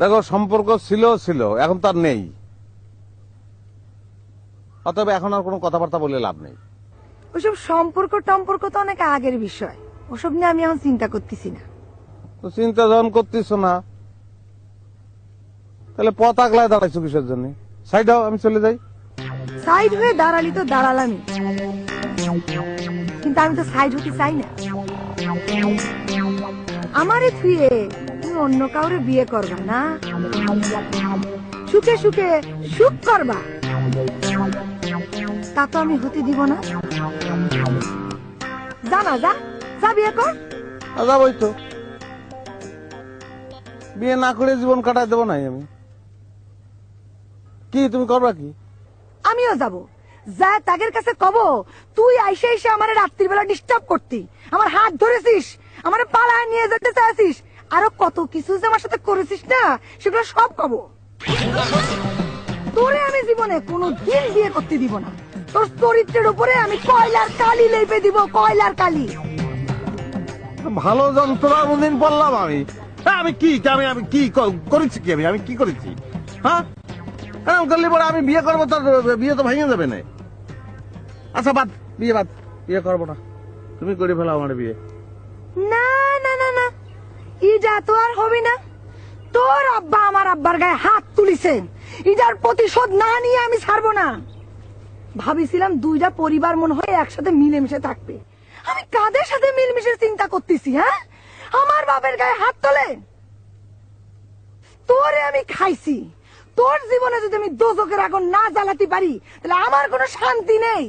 দেখো সম্পর্ক ছিল ছিল এখন তার নেই। অতএব এখন আর কোনো কথাবার্তা বলে লাভ নেই। ওসব সম্পর্ক টম্পর্ক তো অনেক আগের বিষয়। ওসব নিয়ে আমি এখন চিন্তা করতেছি না। তো চিন্তা যখন করতেছ না তাহলে পথ আগলায় দাঁড়াইছো কিসের জন্য? সাইড হও আমি চলে যাই। সাইড হয়ে দাঁড়ালি তো দাঁড়ালামই। কিন্তু আমি তো সাইড হতে চাই না। আমারে থুয়ে তুমি অন্য কাউরে বিয়ে করবা না? সুখে সুখে সুখ করবা। তা তো আমি হতে দিব না। যা না যা যা বিয়ে কর। যাবোই তো। বিয়ে না করে জীবন কাটায় দেবো নাই আমি। কি তুমি করবা কি? আমিও যাব। যা তাগের কাছে কব তুই আইসে এসে আমার রাত্রিবেলা ডিস্টার্ব করতি। আমার হাত ধরেছিস আমার পাড়ায় নিয়ে যেতে চাইছিস। আরও কত কিছু যে আমার সাথে করেছিস না সেগুলো সব কব। তোরে আমি জীবনে কোনো দিন বিয়ে করতে দিব না। তোর চরিত্রের উপরে আমি কয়লার কালি লেপে দিব কয়লার কালি। ভালো যন্ত্রণা কোনদিন বললাম আমি। হ্যাঁ, আমি কি আমি আমি ক- করেছি কি আমি? আমি কি করেছি? হ্যাঁ? এরকম করলে পরে আমি বিয়ে করব, তার বিয়ে তো ভেঙে যাবে না। আচ্ছা বাদ, বিয়ে বাদ, বিয়ে করব না। তুমি করে ফেলো আমার বিয়ে। না না না না। ইজা তো আর হবে না। তোর আব্বা আমার আব্বার গায়ে হাত তুলিছে ইজার প্রতিশোধ না নিয়ে আমি ছাড়বো না। ভাবিছিলাম দুইটা পরিবার মনে হয় একসাথে মিলেমিশে থাকবে। আমি কাদের সাথে মিলেমিশে চিন্তা করতেছি হ্যাঁ? আমার বাপের গায়ে হাত তোলে তোরে আমি খাইছি। তোর জীবনে যদি আমি দোজকের আগুন না জ্বালাতে পারি, তাহলে আমার কোনো শান্তি নেই।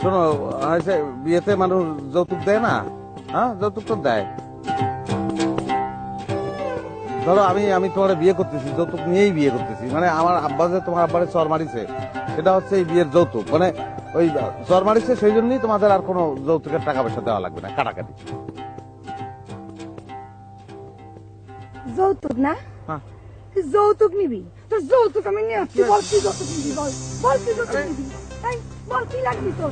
শোনো বিয়েতে মানুষ যৌতুক দেয় না? হ্যাঁ যৌতুক তো দেয়। ধরো আমি আমি তোমার বিয়ে করতেছি, যৌতুক নিয়েই বিয়ে করতেছি। মানে আমার আব্বা যে তোমার আব্বারে চর মারিছে, সেটা হচ্ছে এই বিয়ের যৌতুক। মানে ওই চর মারিছে, সেই জন্যই তোমাদের আর কোনো যৌতুকের টাকা পয়সা দেওয়া লাগবে না, কাটাকাটি। যৌতুক না? যৌতুক নিবি? তোর যৌতুক আমি নিয়ে আসছি বল কি যৌতুক নিবি বল? বল কি যৌতুক নিবি? বল কি লাগবি তোর?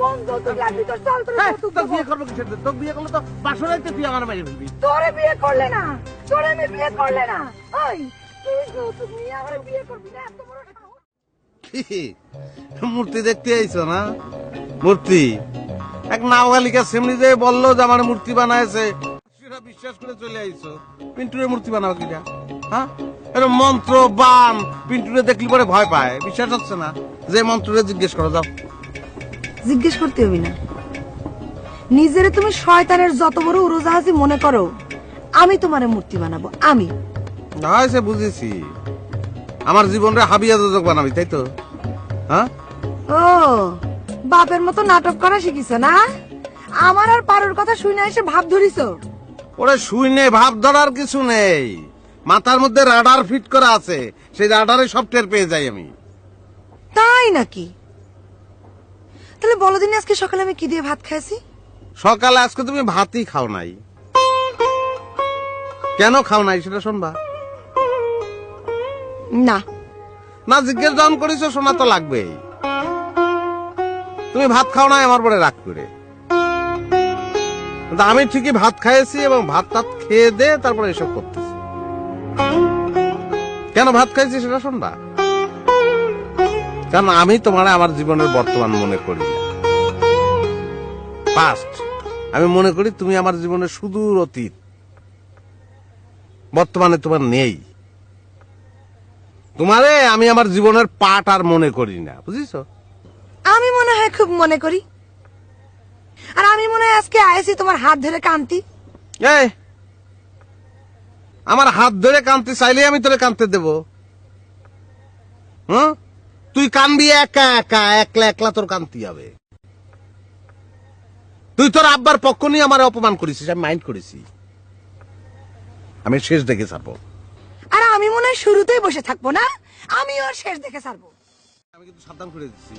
কোন যৌতুক লাগবি তোর? চল তোর যৌতুক বিয়ে করব কিসের তোর বিয়ে করলে তো বাসরাইতে তুই আমার মেরে ফেলবি তোরে বিয়ে করলে না। তোরে আমি বিয়ে করলে না। ওই তুই যৌতুক নিয়ে আমার বিয়ে করবি না? এত বড় মূর্তি দেখতে আইছো না? মূর্তি? এক নাওয়ালিকা সেমনি যে বলল যে আমার মূর্তি বানাইছে। বিশ্বাস করে চলে আইছো। পিন্টুরে মূর্তি বানাও কিনা হ্যাঁ? মন্ত্র বান পিন্টুরে দেখলি পরে ভয় পায় বিশ্বাস হচ্ছে না। যে মন্ত্ররে জিজ্ঞেস করো যাও। জিজ্ঞেস করতে হবে না। নিজেরে তুমি শয়তানের যত বড় উড়োজাহাজি মনে করো আমি তোমারে মূর্তি বানাবো আমি। হয় সে বুঝেছি। আমার জীবনরে হাবিয়া যোজক বানাবি তাই তো? হ্যাঁ? ও বাপের মতো নাটক করা শিখিছ না? আমার আর পারোর কথা শুনে এসে ভাব ধরিছ? ওরে শুই নেই ভাব ধরার কিছু নেই। মাথার মধ্যে রাডার ফিট করা আছে। সেই রাডারে সফটওয়্যার পেয়ে যাই আমি। তাই নাকি? তাহলে বলো দিন আজকে সকালে আমি কি দিয়ে ভাত খাইছি? সকালে আজকে তুমি ভাতই খাও নাই। কেন খাও নাই সেটা শুনবা? না। না জিজ্ঞেস যখন করেছ শোনা তো লাগবেই। তুমি ভাত খাও নাই আমার পরে রাগ করে। আমি ঠিকই ভাত খাইছি এবং ভাত টাত খেয়ে দে তারপরে এসব করতেছি। কেন ভাত খাইছি সেটা শুনবা? কারণ আমি তোমার আমার জীবনের বর্তমান মনে করি পাস্ট আমি মনে করি তুমি আমার জীবনের সুদূর অতীত। বর্তমানে তোমার নেই। তোমারে আমি আমার জীবনের পাট আর মনে করি না। বুঝিস আমি মনে হয় খুব মনে করি। আর আমি মনে হয় আজকে আয়েছি তোমার হাত ধরে কান্তি। এই আমার হাত ধরে কানতে চাইলে আমি তোরে কানতে দেব। হুম? তুই কানবি একা একা একলা একলা তোর কান্তি হবে। তুই তোর আব্বার পক্ষ নিয়ে আমার অপমান করেছিস আমি মাইন্ড করেছি। আমি শেষ দেখে ছাড়বো। আর আমি মনে হয় শুরুতেই বসে থাকব না? আমি ওর শেষ দেখে ছাড়বো। আমি কিন্তু সাবধান করে দিচ্ছি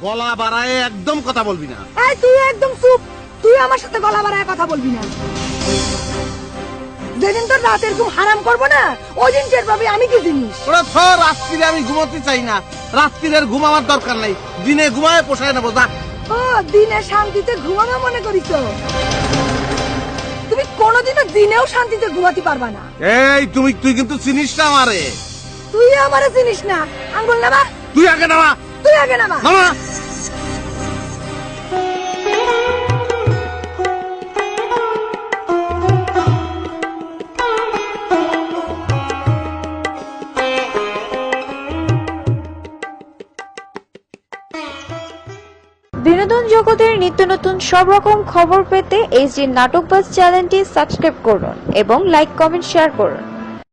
গলা বাড়ায় একদম কথা বলবি না। এই তুই একদম চুপ। তুই আমার সাথে গলা বাড়ায় কথা বলবি না। যেদিন তোর রাতের ঘুম হারাম করব না ওই দিন টের পাবি আমি কি জিনিস। ওরা থ রাত্রিরে আমি ঘুমোতে চাই না। রাত্রিরের ঘুম আমার দরকার নাই। দিনে ঘুমায় পোষায় নেব যা ও দিনে শান্তিতে ঘুমানো মনে করিস তুমি কোনোদিনও দিনেও শান্তিতে ঘুমাতে পারবা না। এই তুমি তুই কিন্তু চিনিস না আমারে। তুই আমারে চিনিস না। আঙ্গুল নামা। তুই আগে নামা। তুই আগে নামা। নামা বিনোদন জগতের নিত্য নতুন সব রকম খবর পেতে এইচডি নাটক বাস চ্যানেলটি সাবস্ক্রাইব করুন এবং লাইক কমেন্ট শেয়ার করুন।